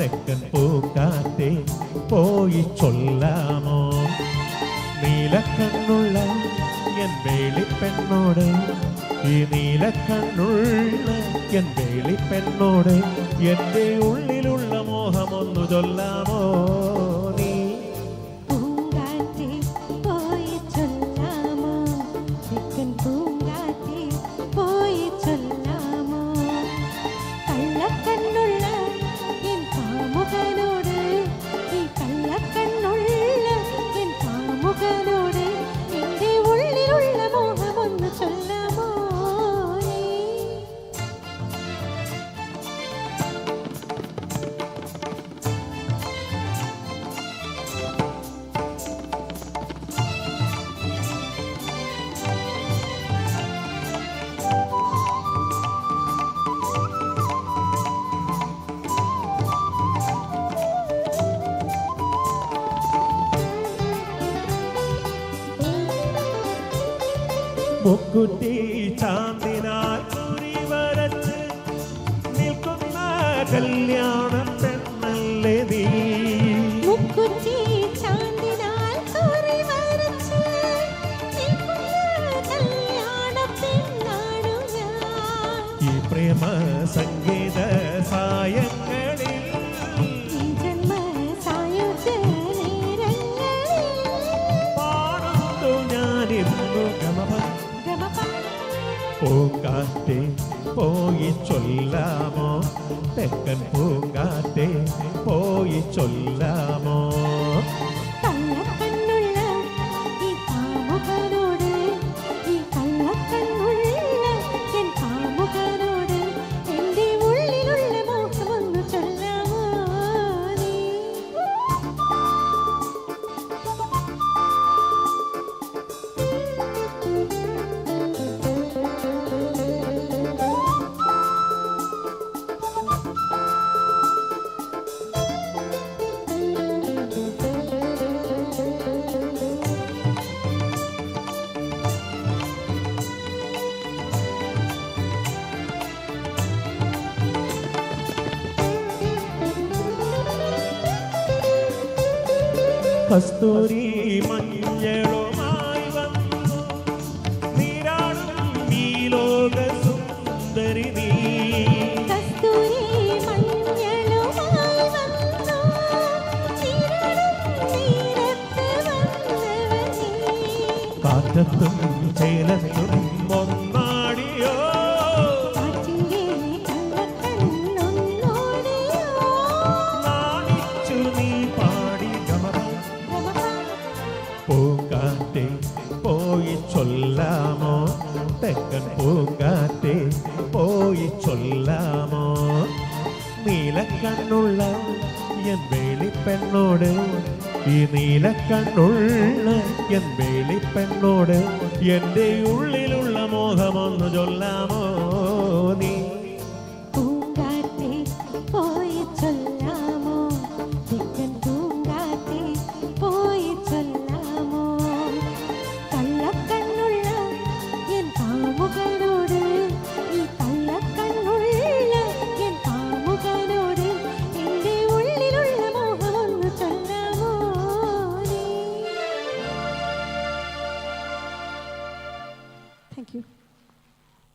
തെക്കൻ പൂക്കാറ്റെ പോയി ചൊല്ലാമോ? നീലക്കണ്ണുള്ള എൻ വേളിപ്പെണ്ണോട് ഈ നീലക്കണ്ണുള്ള എൻ വേളിപ്പെണ്ണോട് എന്റെ ഉള്ളിലുള്ള മോഹമൊന്നു ചൊല്ലാമോ? മുക്കുറ്റി ചാന്തിനാൽ കുറി വരച്ച് നിൽക്കുന്ന കല്യാണ പെണ്ണല്ലേ നീ മുക്കുറ്റി ചാന്തിനാൽ കുറി വരച്ച് കല്യാണ പെണ്ണാണു ഞാൻ. ഈ പ്രേമ സംഗീത സായങ്ങളിൽ പൂങ്കാറ്റെ പോയി ചൊല്ലാമോ? തെക്കൻ പൂങ്കാറ്റെ പോയി ചൊല്ലാമോ? കസ്തൂരി മഞ്ഞളുമായി വന്നു. നീരാടും നീ ലോക സുന്ദരി നീ. കാറ്റത്തും ചേലത്തും ചൊല്ലാമോ? തെക്കൻ പൂങ്കാറ്റേ പോയി ചൊല്ലാമോ? നീലക്കണ്ണുള്ള എൻ വേലിപ്പെണ്ണോട് ഈ നീലക്കണ്ണുള്ള എൻ വേലിപ്പെണ്ണോട് എന്റെ ഉള്ളിലുള്ള മോഹമൊന്ന് ചൊല്ലാമോ നീ? പൂങ്കാറ്റേ പോയി ചൊല്ലാമോ?